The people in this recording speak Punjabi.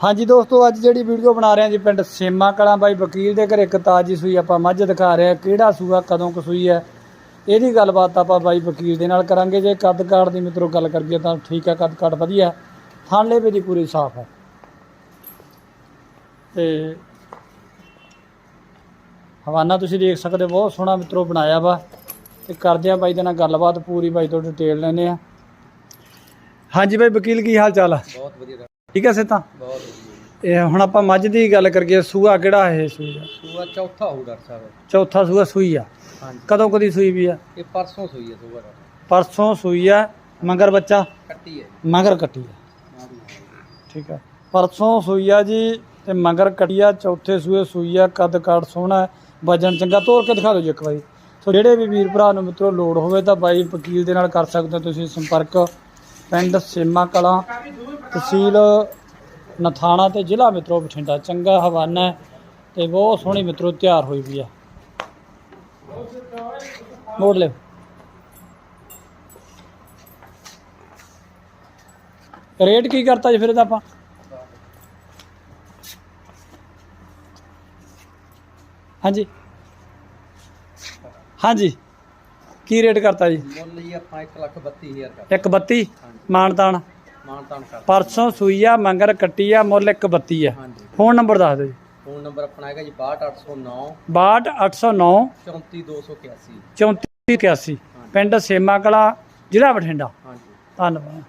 ਹਾਂਜੀ ਦੋਸਤੋ ਅੱਜ ਜਿਹੜੀ ਵੀਡੀਓ ਬਣਾ ਰਹੇ ਹਾਂ ਜੀ ਪਿੰਡ ਸੇਮਾ ਕਲਾਂ ਬਾਈ ਵਕੀਲ ਦੇ ਘਰੇ ਇੱਕ ਤਾਜੀ ਸੂਈ ਆਪਾਂ ਮੱਝ ਦਿਖਾ ਰਹੇ ਹਾਂ ਕਿਹੜਾ ਸੂਆ ਕਦੋਂ ਕੁ ਸੂਈ ਹੈ ਇਹਦੀ ਗੱਲਬਾਤ ਆਪਾਂ ਬਾਈ ਵਕੀਲ ਦੇ ਨਾਲ ਕਰਾਂਗੇ। ਜੇ ਕੱਦ ਕਾਠ ਦੀ ਮਿੱਤਰੋ ਗੱਲ ਕਰੀਏ ਤਾਂ ਠੀਕ ਹੈ ਕੱਦ ਕਾਠ ਵਧੀਆ ਥਾਂਲੇ ਵੀ ਦੀ ਪੂਰੀ ਸਾਫ਼ ਹੈ। ਤੇ ਹਵਾਨਾ ਤੁਸੀਂ ਦੇਖ ਸਕਦੇ ਹੋ, ਬਹੁਤ ਸੋਹਣਾ ਮਿੱਤਰੋ ਬਣਾਇਆ ਵਾ। ਤੇ ਕਰਦੇ ਆ ਬਾਈ ਦੇ ਨਾਲ ਗੱਲਬਾਤ ਪੂਰੀ ਬਾਈ ਤੋਂ ਡਿਟੇਲ ਲੈਨੇ ਆ ਹਾਂਜੀ ਬਾਈ ਵਕੀਲ ਕੀ ਹਾਲ ਚਾਲ ਆ? ਬਹੁਤ ਵਧੀਆ। ਠੀਕ ਹੈ ਸੇਤਾ ਬਹੁਤ ਵਧੀਆ ਇਹ ਹੁਣ ਆਪਾਂ ਮੱਝ ਦੀ ਗੱਲ ਕਰੀਏ ਸੂਆ ਕਿਹੜਾ ਇਹ ਸੂਈ ਆ? ਸੂਆ ਚੌਥਾ ਹੋ ਡਾਕਟਰ ਸਾਹਿਬ। ਚੌਥਾ ਸੂਆ ਸੂਈ ਆ। ਹਾਂਜੀ। ਕਦੋਂ ਕਦੀ ਸੂਈ ਵੀ ਆ? ਇਹ ਪਰਸੋਂ ਸੂਈ ਹੈ ਸੂਆ ਦਾ। ਪਰਸੋਂ ਸੂਈ ਆ ਮਗਰ ਬੱਚਾ? ਕੱਟੀ ਹੈ ਮਗਰ ਕੱਟੀ ਆ। ਠੀਕ ਆ। ਪਰਸੋਂ ਸੂਈ ਆ ਜੀ ਤੇ ਮਗਰ ਕੱਟੀ ਆ ਚੌਥੇ ਸੂਏ ਸੂਈ ਆ ਕੱਦ ਕਾਠ ਸੋਹਣਾ ਹੈ, ਵਜਨ ਚੰਗਾ। ਤੋੜ ਕੇ ਦਿਖਾ ਦਿਓ ਜੀ ਇੱਕ ਵਾਰੀ। ਸੋ ਜਿਹੜੇ ਵੀ ਵੀਰ ਭਰਾ ਨੂੰ ਮਿੱਤਰੋ ਲੋੜ ਹੋਵੇ ਤਾਂ ਬਾਈ ਵਕੀਲ ਦੇ ਨਾਲ ਕਰ ਸਕਦੇ ਹੋ ਤੁਸੀਂ ਸੰਪਰਕ। ਪਿੰਡ ਸੇਮਾ ਕਲਾਂ। ਤਹਿਸੀਲ ਨਥਾਣਾ ਤੇ ਜ਼ਿਲ੍ਹਾ ਮਿੱਤਰੋ ਬਠਿੰਡਾ। ਚੰਗਾ ਹਵਾਨਾ ਹੈ ਤੇ ਬਹੁਤ ਸੋਹਣੀ ਮਿੱਤਰੋ ਤਿਆਰ ਹੋਈ ਵੀ ਆ ਮੋੜ ਲਿਓ। ਰੇਟ ਕੀ ਕਰਤਾ ਜੀ ਫਿਰ ਇਹਦਾ ਆਪਾਂ? ਹਾਂਜੀ। ਹਾਂਜੀ। ਕੀ ਰੇਟ ਕਰਤਾ ਜੀ? ਮੁੱਲ ਜੀ ਆਪਾਂ 132000 ਕਰ 132 ਹਾਂਜੀ ਮਾਨਤਾਨ ਮਾਨ ਤਾਨ ਕਰ ਪਰਸੋਂ ਸੂਈ ਆ ਮੰਗਰ ਕੱਟੀ ਆ ਮੁੱਲ 132 ਆ। ਹਾਂਜੀ। ਫੋਨ ਨੰਬਰ ਦੱਸ ਦਿਓ ਜੀ। ਫੋਨ ਨੰਬਰ ਆਪਣਾ ਹੈਗਾ ਜੀ 62809 62809 34281 3481 ਪਿੰਡ ਸੇਮਾ ਕਲਾ ਜ਼ਿਲ੍ਹਾ ਬਠਿੰਡਾ। ਹਾਂਜੀ। ਧੰਨਵਾਦ।